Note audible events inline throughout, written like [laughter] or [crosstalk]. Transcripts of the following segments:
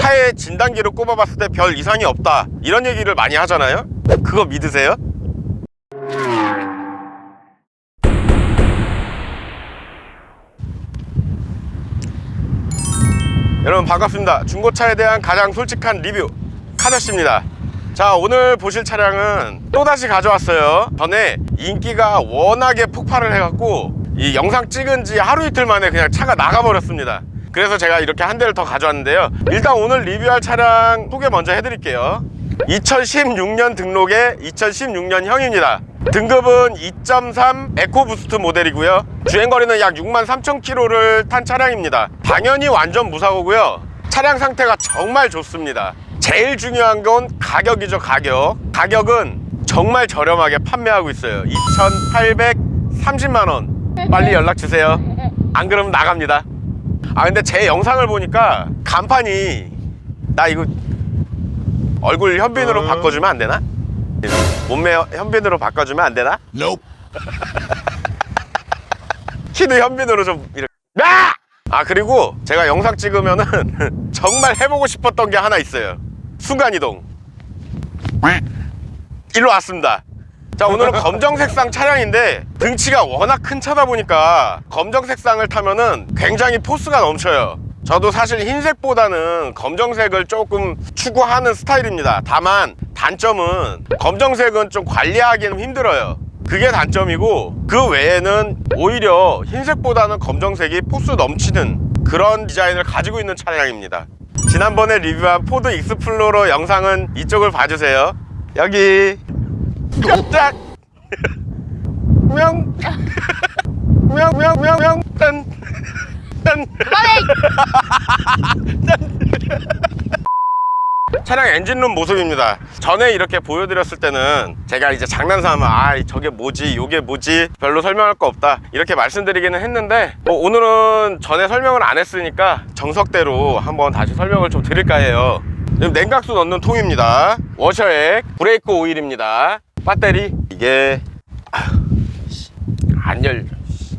차에 진단기를 꼽아봤을 때 별 이상이 없다. 이런 얘기를 많이 하잖아요? 그거 믿으세요? 여러분 반갑습니다. 중고차에 대한 가장 솔직한 리뷰. 카더씨입니다. 자 오늘 보실 차량은 또다시 가져왔어요. 전에 인기가 워낙에 폭발을 해갖고 이 영상 찍은 지 하루 이틀 만에 그냥 차가 나가버렸습니다 그래서 제가 이렇게 한 대를 더 가져왔는데요. 일단 오늘 리뷰할 차량 소개 먼저 해드릴게요. 2016년 등록의 2016년형입니다. 등급은 2.3 에코부스트 모델이고요. 주행거리는 약 6만 3천 킬로를 탄 차량입니다. 당연히 완전 무사고고요. 차량 상태가 정말 좋습니다. 제일 중요한 건 가격이죠 가격. 가격은 정말 저렴하게 판매하고 있어요. 2,830만원. 빨리 연락주세요. 안 그러면 나갑니다 아 근데 제 영상을 보니까 간판이 나 이거 얼굴 현빈으로 바꿔주면 안 되나? 몸매 현빈으로 바꿔주면 안 되나? Nope. [laughs] 키도 현빈으로 좀 이렇게 아! 아 그리고 제가 영상 찍으면은 [laughs] 정말 해보고 싶었던 게 하나 있어요 순간이동 일로 왔습니다 자 오늘은 검정 색상 차량인데 등치가 워낙 큰 차다 보니까 검정 색상을 타면은 굉장히 포스가 넘쳐요. 저도 사실 흰색보다는 검정색을 조금 추구하는 스타일입니다. 다만 단점은 검정색은 좀 관리하기는 힘들어요. 그게 단점이고 그 외에는 오히려 흰색보다는 검정색이 포스 넘치는 그런 디자인을 가지고 있는 차량입니다. 지난번에 리뷰한 포드 익스플로러 영상은 이쪽을 봐주세요. 여기 깜짝 명 명명명명 딴 딴. 차량 엔진룸 모습입니다. 전에 이렇게 보여드렸을 때는 제가 이제 장난삼아 아 저게 뭐지 요게 뭐지 별로 설명할 거 없다 이렇게 말씀드리기는 했는데 뭐 오늘은 전에 설명을 안 했으니까 정석대로 한번 다시 설명을 좀 드릴까 해요. 냉각수 넣는 통입니다. 워셔액 브레이크 오일입니다 배터리? 이게 안 열려 씨.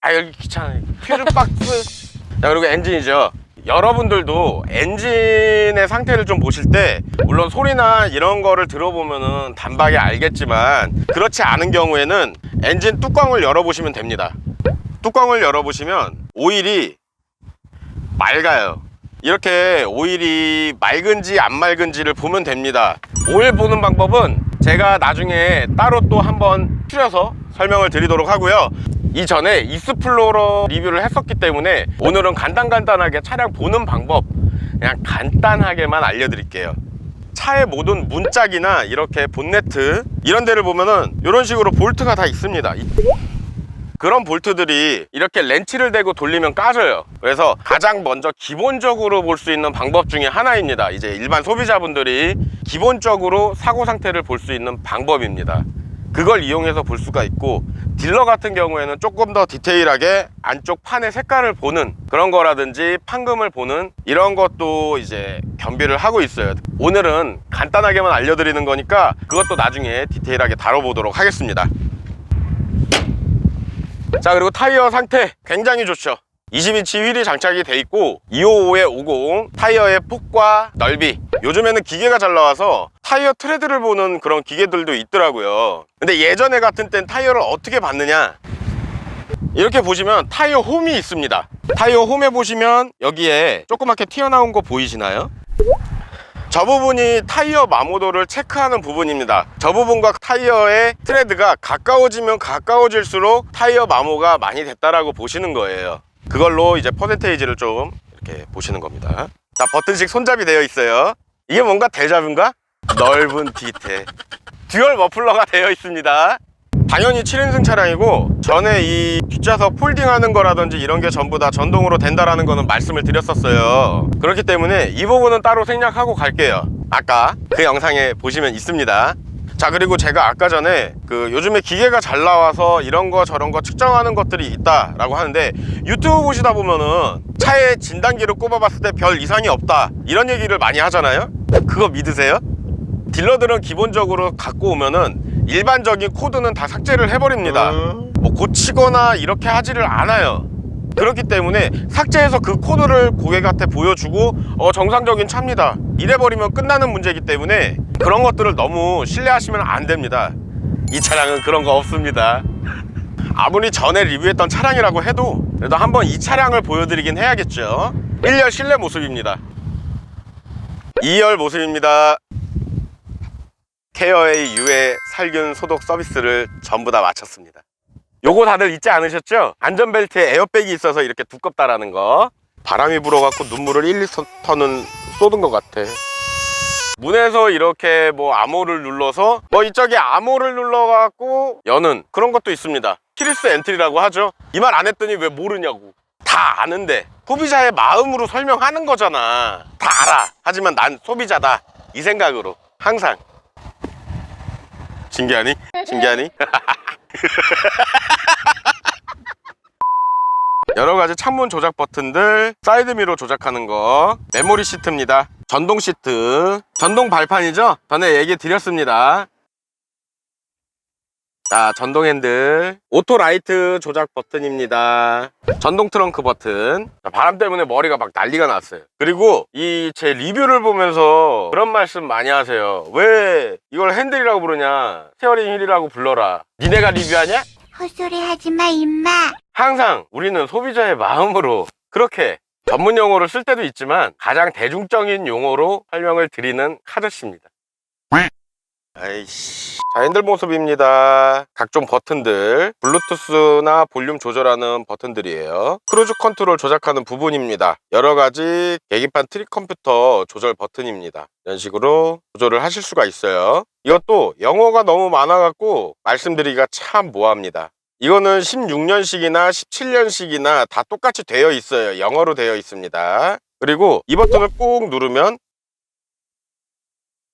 아 여기 귀찮아. 퓨즈 박스. 자 그리고 엔진이죠. 여러분들도 엔진의 상태를 좀 보실 때 물론 소리나 이런 거를 들어보면은 단박에 알겠지만 그렇지 않은 경우에는 엔진 뚜껑을 열어보시면 됩니다. 뚜껑을 열어보시면 오일이 맑아요 이렇게 오일이 맑은지 안 맑은지를 보면 됩니다. 오일 보는 방법은 제가 나중에 따로 또 한번 추려서 설명을 드리도록 하고요. 이전에 이스플로러 리뷰를 했었기 때문에 오늘은 간단간단하게 차량 보는 방법 그냥 간단하게만 알려드릴게요. 차의 모든 문짝이나 이렇게 본네트 이런 데를 보면은 이런 식으로 볼트가 다 있습니다 그런 볼트들이 이렇게 렌치를 대고 돌리면 까져요. 그래서 가장 먼저 기본적으로 볼 수 있는 방법 중에 하나입니다. 이제 일반 소비자분들이 기본적으로 사고 상태를 볼 수 있는 방법입니다. 그걸 이용해서 볼 수가 있고 딜러 같은 경우에는 조금 더 디테일하게 안쪽 판의 색깔을 보는 그런 거라든지 판금을 보는 이런 것도 이제 겸비를 하고 있어요. 오늘은 간단하게만 알려드리는 거니까 그것도 나중에 디테일하게 다뤄보도록 하겠습니다 자 그리고 타이어 상태 굉장히 좋죠. 20인치 휠이 장착이 돼 있고 255에 50 타이어의 폭과 넓이. 요즘에는 기계가 잘 나와서 타이어 트레드를 보는 그런 기계들도 있더라고요. 근데 예전에 같은 땐 타이어를 어떻게 봤느냐? 이렇게 보시면 타이어 홈이 있습니다. 타이어 홈에 보시면 여기에 조그맣게 튀어나온 거 보이시나요? 저 부분이 타이어 마모도를 체크하는 부분입니다. 저 부분과 타이어의 트레드가 가까워지면 가까워질수록 타이어 마모가 많이 됐다라고 보시는 거예요. 그걸로 이제 퍼센테이지를 좀 이렇게 보시는 겁니다. 자 버튼식 손잡이 되어 있어요. 이게 뭔가 대잡인가? 넓은 디테 듀얼 머플러가 되어 있습니다 당연히 7인승 차량이고 전에 이 뒷좌석 폴딩하는 거라든지 이런 게 전부 다 전동으로 된다라는 거는 말씀을 드렸었어요. 그렇기 때문에 이 부분은 따로 생략하고 갈게요. 아까 그 영상에 보시면 있습니다. 자 그리고 제가 아까 전에 그 요즘에 기계가 잘 나와서 이런 거 저런 거 측정하는 것들이 있다 라고 하는데 유튜브 보시다 보면은 차에 진단기를 꼽아봤을 때 별 이상이 없다 이런 얘기를 많이 하잖아요. 그거 믿으세요? 딜러들은 기본적으로 갖고 오면은 일반적인 코드는 다 삭제를 해버립니다. 뭐 고치거나 이렇게 하지를 않아요. 그렇기 때문에 삭제해서 그 코드를 고객한테 보여주고 어, 정상적인 차입니다. 이래버리면 끝나는 문제이기 때문에 그런 것들을 너무 신뢰하시면 안 됩니다. 이 차량은 그런 거 없습니다. 아무리 전에 리뷰했던 차량이라고 해도 그래도 한번 이 차량을 보여드리긴 해야겠죠. 1열 실내 모습입니다. 2열 모습입니다 케어의 유해 살균 소독 서비스를 전부 다 마쳤습니다. 요거 다들 잊지 않으셨죠? 안전벨트에 에어백이 있어서 이렇게 두껍다라는 거. 바람이 불어갖고 눈물을 1, 2턴은 쏟은 것 같아. 문에서 이렇게 뭐 암호를 눌러서 뭐 이쪽에 암호를 눌러갖고 여는 그런 것도 있습니다. 키리스 엔트리라고 하죠. 이 말 안 했더니 왜 모르냐고. 다 아는데 소비자의 마음으로 설명하는 거잖아. 다 알아. 하지만 난 소비자다. 이 생각으로 항상 신기하니? 신기하니? [laughs] 여러 가지 창문 조작 버튼들, 사이드미러 조작하는 거, 메모리 시트입니다. 전동 시트, 전동 발판이죠? 전에 얘기 드렸습니다. 자, 전동 핸들, 오토 라이트 조작 버튼입니다. 전동 트렁크 버튼. 자, 바람 때문에 머리가 막 난리가 났어요. 그리고 이 제 리뷰를 보면서 그런 말씀 많이 하세요. 왜 이걸 핸들이라고 부르냐? 스티어링 휠이라고 불러라. 니네가 리뷰하냐? 헛소리 하지 마, 임마. 항상 우리는 소비자의 마음으로 그렇게 전문 용어를 쓸 때도 있지만 가장 대중적인 용어로 설명을 드리는 카드씨입니다. 아이씨. 자, 핸들 모습입니다. 각종 버튼들, 블루투스나 볼륨 조절하는 버튼들이에요. 크루즈 컨트롤 조작하는 부분입니다. 여러 가지 계기판 트릭 컴퓨터 조절 버튼입니다. 이런 식으로 조절을 하실 수가 있어요. 이것도 영어가 너무 많아갖고 말씀드리기가 참 모호합니다. 이거는 16년식이나 17년식이나 다 똑같이 되어 있어요. 영어로 되어 있습니다. 그리고 이 버튼을 꾹 누르면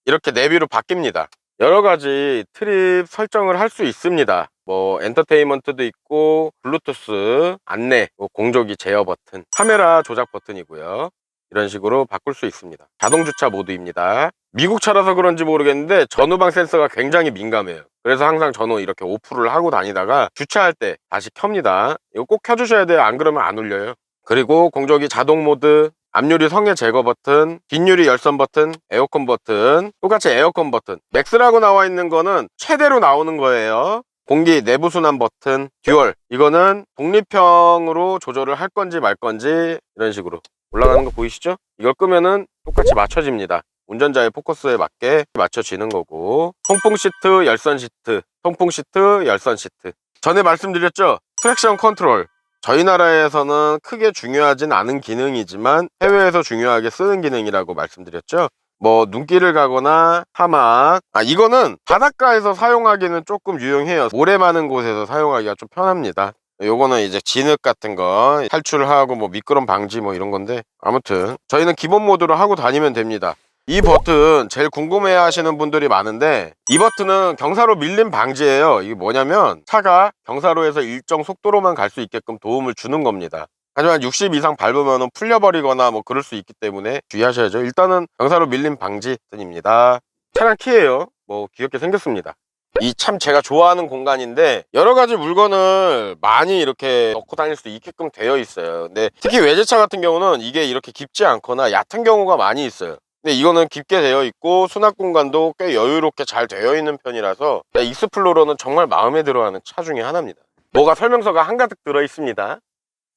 이렇게 내비로 바뀝니다. 여러 가지 트립 설정을 할 수 있습니다. 뭐 엔터테인먼트도 있고 블루투스 안내 뭐 공조기 제어 버튼 카메라 조작 버튼이고요. 이런 식으로 바꿀 수 있습니다. 자동 주차 모드입니다. 미국 차라서 그런지 모르겠는데 전후방 센서가 굉장히 민감해요. 그래서 항상 저는 이렇게 오프를 하고 다니다가 주차할 때 다시 켭니다. 이거 꼭 켜주셔야 돼요. 안 그러면 안 울려요. 그리고 공조기 자동 모드, 앞유리 성에 제거 버튼, 뒷유리 열선 버튼, 에어컨 버튼, 똑같이 에어컨 버튼. 맥스라고 나와 있는 거는 최대로 나오는 거예요. 공기 내부 순환 버튼, 듀얼. 이거는 독립형으로 조절을 할 건지 말 건지 이런 식으로 올라가는 거 보이시죠? 이걸 끄면은 똑같이 맞춰집니다. 운전자의 포커스에 맞게 맞춰지는 거고 통풍 시트, 열선 시트, 통풍 시트, 열선 시트. 전에 말씀드렸죠? 트랙션 컨트롤. 저희 나라에서는 크게 중요하진 않은 기능이지만 해외에서 중요하게 쓰는 기능이라고 말씀드렸죠. 뭐 눈길을 가거나 사막. 아 이거는 바닷가에서 사용하기는 조금 유용해요. 모래 많은 곳에서 사용하기가 좀 편합니다. 요거는 이제 진흙 같은 거 탈출하고 뭐 미끄럼 방지 뭐 이런 건데 아무튼 저희는 기본 모드로 하고 다니면 됩니다 이 버튼 제일 궁금해 하시는 분들이 많은데 이 버튼은 경사로 밀림 방지예요. 이게 뭐냐면 차가 경사로에서 일정 속도로만 갈 수 있게끔 도움을 주는 겁니다. 하지만 60 이상 밟으면 풀려버리거나 뭐 그럴 수 있기 때문에 주의하셔야죠. 일단은 경사로 밀림 방지 버튼입니다. 차량 키예요. 뭐 귀엽게 생겼습니다. 이 참 제가 좋아하는 공간인데 여러 가지 물건을 많이 이렇게 넣고 다닐 수 있게끔 되어 있어요. 근데 특히 외제차 같은 경우는 이게 이렇게 깊지 않거나 얕은 경우가 많이 있어요 근데 이거는 깊게 되어 있고 수납 공간도 꽤 여유롭게 잘 되어 있는 편이라서 익스플로러는 정말 마음에 들어하는 차 중에 하나입니다. 뭐가 설명서가 한가득 들어 있습니다.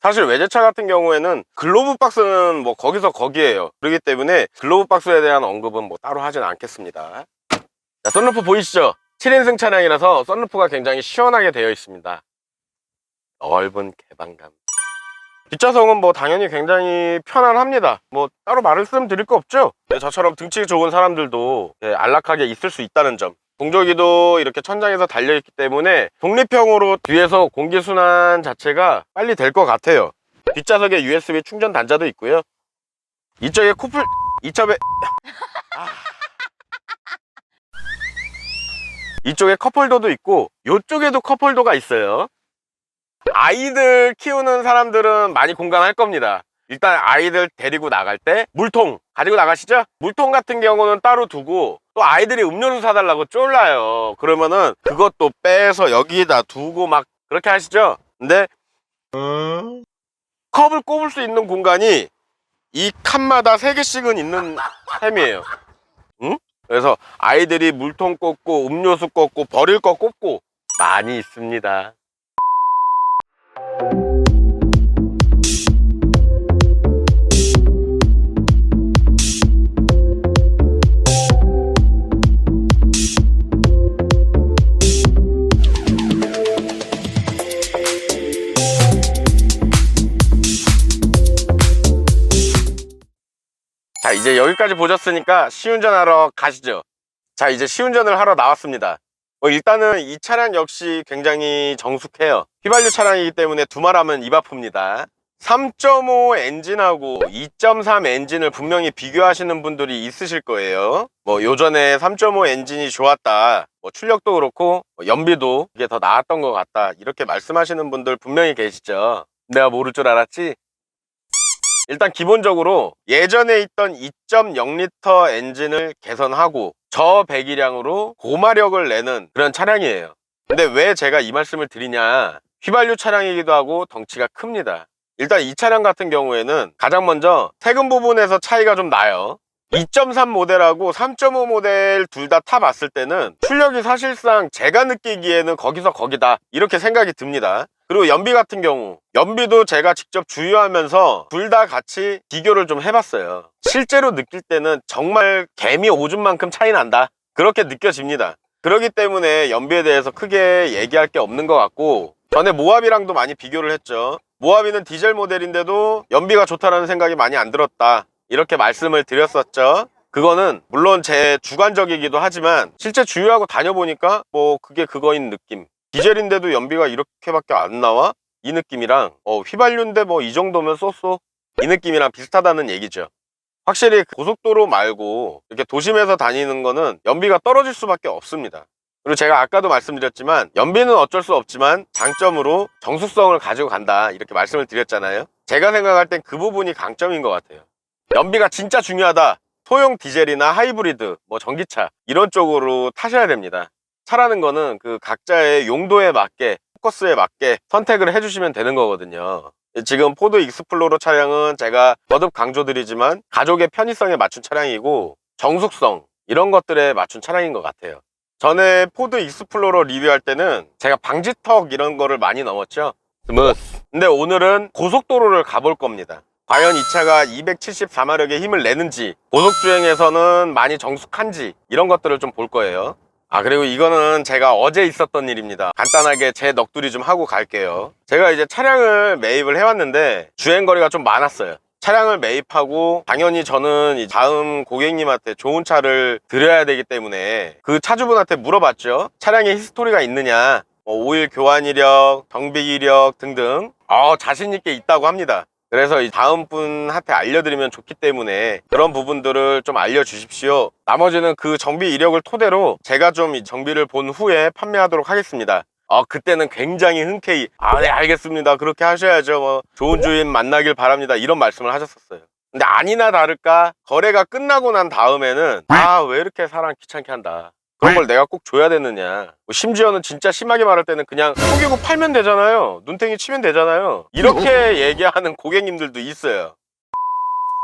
사실 외제차 같은 경우에는 글로브 박스는 뭐 거기서 거기에요. 그렇기 때문에 글로브 박스에 대한 언급은 뭐 따로 하진 않겠습니다. 자 썬루프 보이시죠? 7인승 차량이라서 썬루프가 굉장히 시원하게 되어 있습니다. 넓은 개방감 뒷좌석은 뭐 당연히 굉장히 편안합니다. 뭐 따로 말씀드릴 거 없죠? 네, 저처럼 등치 좋은 사람들도 예, 안락하게 있을 수 있다는 점. 공조기도 이렇게 천장에서 달려있기 때문에 독립형으로 뒤에서 공기순환 자체가 빨리 될 것 같아요. 뒷좌석에 USB 충전 단자도 있고요. 이쪽에 코플 이첩에 아. 이쪽에 컵홀더도 있고 이쪽에도 컵홀더가 있어요 아이들 키우는 사람들은 많이 공감할 겁니다 일단 아이들 데리고 나갈 때 물통 가지고 나가시죠 물통 같은 경우는 따로 두고 또 아이들이 음료수 사달라고 쫄라요 그러면은 그것도 빼서 여기다 두고 막 그렇게 하시죠 근데 컵을 꼽을 수 있는 공간이 이 칸마다 세개씩은 있는 셈이에요. 응? 그래서 아이들이 물통 꽂고 음료수 꽂고 버릴 거 꽂고 많이 있습니다. 자, 이제 여기까지 보셨으니까 시운전하러 가시죠. 자, 이제 시운전을 하러 나왔습니다. 뭐 일단은 이 차량 역시 굉장히 정숙해요. 휘발유 차량이기 때문에 두말하면 입 아픕니다. 3.5 엔진하고 2.3 엔진을 분명히 비교하시는 분들이 있으실 거예요. 뭐 요전에 3.5 엔진이 좋았다. 뭐 출력도 그렇고 뭐 연비도 이게 더 나았던 것 같다. 이렇게 말씀하시는 분들 분명히 계시죠. 내가 모를 줄 알았지? 일단 기본적으로 예전에 있던 2.0L 엔진을 개선하고 저 배기량으로 고마력을 내는 그런 차량이에요. 근데 왜 제가 이 말씀을 드리냐? 휘발유 차량이기도 하고 덩치가 큽니다. 일단 이 차량 같은 경우에는 가장 먼저 세금 부분에서 차이가 좀 나요. 2.3 모델하고 3.5 모델 둘 다 타봤을 때는 출력이 사실상 제가 느끼기에는 거기서 거기다 이렇게 생각이 듭니다. 그리고 연비 같은 경우 연비도 제가 직접 주유하면서 둘 다 같이 비교를 좀 해봤어요. 실제로 느낄 때는 정말 개미 오줌만큼 차이 난다. 그렇게 느껴집니다. 그렇기 때문에 연비에 대해서 크게 얘기할 게 없는 것 같고 전에 모하비랑도 많이 비교를 했죠. 모하비는 디젤 모델인데도 연비가 좋다라는 생각이 많이 안 들었다. 이렇게 말씀을 드렸었죠. 그거는 물론 제 주관적이기도 하지만 실제 주유하고 다녀보니까 뭐 그게 그거인 느낌. 디젤인데도 연비가 이렇게밖에 안 나와? 이 느낌이랑 어, 휘발유인데 뭐 이 정도면 쏘쏘 이 느낌이랑 비슷하다는 얘기죠. 확실히 고속도로 말고 이렇게 도심에서 다니는 거는 연비가 떨어질 수밖에 없습니다. 그리고 제가 아까도 말씀드렸지만 연비는 어쩔 수 없지만 장점으로 정숙성을 가지고 간다 이렇게 말씀을 드렸잖아요. 제가 생각할 땐 그 부분이 강점인 것 같아요. 연비가 진짜 중요하다. 소형 디젤이나 하이브리드, 뭐 전기차 이런 쪽으로 타셔야 됩니다. 차라는 거는 그 각자의 용도에 맞게 포커스에 맞게 선택을 해주시면 되는 거거든요. 지금 포드 익스플로러 차량은 제가 거듭 강조드리지만 가족의 편의성에 맞춘 차량이고 정숙성 이런 것들에 맞춘 차량인 것 같아요. 전에 포드 익스플로러 리뷰할 때는 제가 방지턱 이런 거를 많이 넘었죠. 스무스. 근데 오늘은 고속도로를 가볼 겁니다. 과연 이 차가 274마력의 힘을 내는지 고속주행에서는 많이 정숙한지 이런 것들을 좀 볼 거예요. 아 그리고 이거는 제가 어제 있었던 일입니다. 간단하게 제 넋두리 좀 하고 갈게요. 제가 이제 차량을 매입을 해왔는데 주행거리가 좀 많았어요. 차량을 매입하고 당연히 저는 이 다음 고객님한테 좋은 차를 드려야 되기 때문에 그 차주분한테 물어봤죠. 차량에 히스토리가 있느냐 뭐 오일 교환 이력, 정비 이력 등등. 어, 자신 있게 있다고 합니다 그래서 이 다음 분한테 알려드리면 좋기 때문에 그런 부분들을 좀 알려주십시오. 나머지는 그 정비 이력을 토대로 제가 좀 이 정비를 본 후에 판매하도록 하겠습니다. 어, 그때는 굉장히 흔쾌히, 아, 네, 알겠습니다. 그렇게 하셔야죠. 뭐, 좋은 주인 만나길 바랍니다. 이런 말씀을 하셨었어요. 근데 아니나 다를까, 거래가 끝나고 난 다음에는, 아, 왜 이렇게 사람 귀찮게 한다. 그런 걸 내가 꼭 줘야 되느냐. 뭐 심지어는 진짜 심하게 말할 때는 그냥 속이고 팔면 되잖아요. 눈탱이 치면 되잖아요. 이렇게 얘기하는 고객님들도 있어요.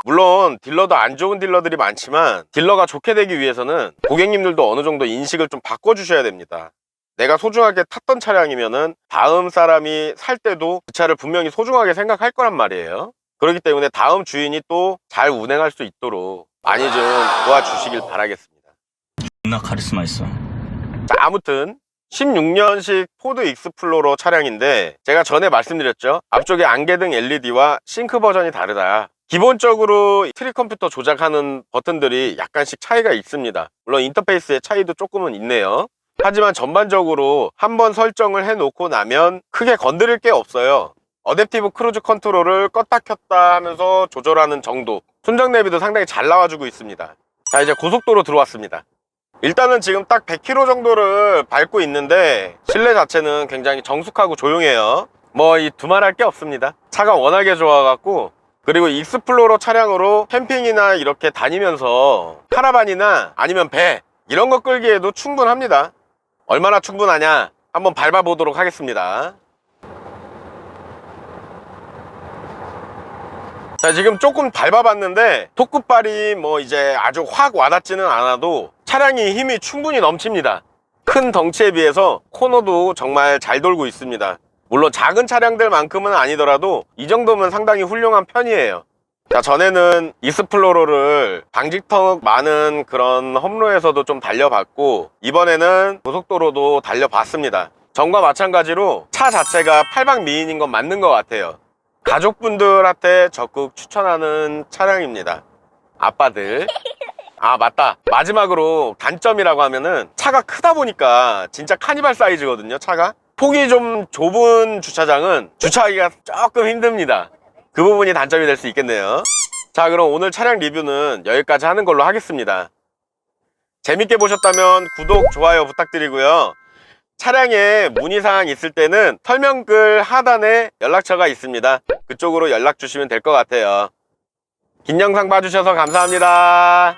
물론 딜러도 안 좋은 딜러들이 많지만 딜러가 좋게 되기 위해서는 고객님들도 어느 정도 인식을 좀 바꿔주셔야 됩니다. 내가 소중하게 tas던 차량이면은 다음 사람이 살 때도 그 차를 분명히 소중하게 생각할 거란 말이에요. 그렇기 때문에 다음 주인이 또 잘 운행할 수 있도록 많이 좀 도와주시길 바라겠습니다. 존나 카리스마 있어. 자, 아무튼 16년식 포드 익스플로러 차량인데 제가 전에 말씀드렸죠? 앞쪽에 안개등 LED와 싱크 버전이 다르다. 기본적으로 트리 컴퓨터 조작하는 버튼들이 약간씩 차이가 있습니다. 물론 인터페이스의 차이도 조금은 있네요. 하지만 전반적으로 한번 설정을 해 놓고 나면 크게 건드릴 게 없어요. 어댑티브 크루즈 컨트롤을 껐다 켰다 하면서 조절하는 정도. 순정 내비도 상당히 잘 나와주고 있습니다. 자 이제 고속도로 들어왔습니다 일단은 지금 딱 100km 정도를 밟고 있는데 실내 자체는 굉장히 정숙하고 조용해요. 뭐 이 두말할 게 없습니다. 차가 워낙에 좋아갖고 그리고 익스플로러 차량으로 캠핑이나 이렇게 다니면서 카라반이나 아니면 배 이런 거 끌기에도 충분합니다. 얼마나 충분하냐 한번 밟아보도록 하겠습니다. 자 지금 조금 밟아봤는데 토크발이 뭐 이제 아주 확 와닿지는 않아도 차량이 힘이 충분히 넘칩니다. 큰 덩치에 비해서 코너도 정말 잘 돌고 있습니다. 물론 작은 차량들만큼은 아니더라도 이 정도면 상당히 훌륭한 편이에요. 자 전에는 익스플로러를 방직턱 많은 그런 험로에서도 좀 달려봤고 이번에는 고속도로도 달려봤습니다. 전과 마찬가지로 차 자체가 8박 미인인 건 맞는 것 같아요. 가족분들한테 적극 추천하는 차량입니다. 아빠들 아 맞다. 마지막으로 단점이라고 하면은 차가 크다 보니까 진짜 카니발 사이즈거든요 차가. 폭이 좀 좁은 주차장은 주차하기가 조금 힘듭니다. 그 부분이 단점이 될 수 있겠네요. 자 그럼 오늘 차량 리뷰는 여기까지 하는 걸로 하겠습니다. 재밌게 보셨다면 구독, 좋아요 부탁드리고요. 차량에 문의사항 있을 때는 설명글 하단에 연락처가 있습니다. 그쪽으로 연락 주시면 될 것 같아요. 긴 영상 봐주셔서 감사합니다